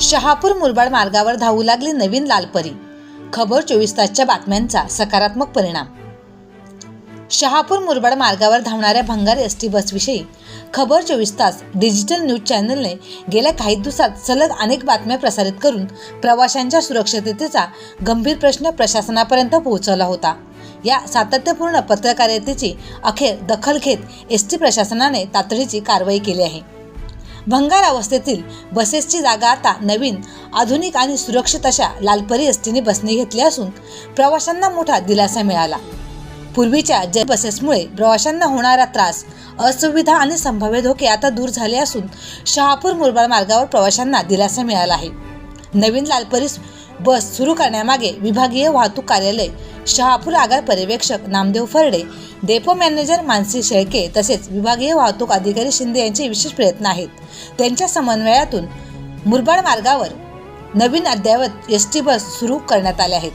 शहापूर मुरबाड मार्गावर धावू लागली नवीन लालपरी खबर चोवीस तासच्या बातम्यांचा सकारात्मक परिणाम. शहापूर मुरबाड मार्गावर धावणाऱ्या भंगार एस टी बसविषयी खबर चोवीस तास डिजिटल न्यूज चॅनलने गेल्या काही दिवसात सलग अनेक बातम्या प्रसारित करून प्रवाशांच्या सुरक्षिततेचा गंभीर प्रश्न प्रशासनापर्यंत पोहोचवला होता. या सातत्यपूर्ण पत्रकारितेची अखेर दखल घेत एस टी प्रशासनाने तातडीची कारवाई केली आहे. भंगार अवस्थेतील बसेसची जागा आता नवीन आधुनिक आणि सुरक्षित अशा लालपरी एसटीने बसने घेतली असून प्रवाशांना मोठा दिलासा मिळाला. पूर्वीच्या जय बसेसमुळे प्रवाशांना होणारा त्रास असुविधा आणि संभाव्य धोके आता दूर झाले असून शहापूर मुरबाड मार्गावर प्रवाशांना दिलासा मिळाला आहे. नवीन लालपरी बस सुरू करण्यामागे विभागीय वाहतूक कार्यालय शहापूर आगार पर्यवेक्षक नामदेव फरडे डेपो मॅनेजर मानसी शेळके तसेच विभागीय वाहतूक अधिकारी शिंदे यांचे विशेष प्रयत्न आहेत. त्यांच्या समन्वयातून मुरबाड मार्गावर नवीन अद्ययावत एस टी बस सुरू करण्यात आल्या आहेत.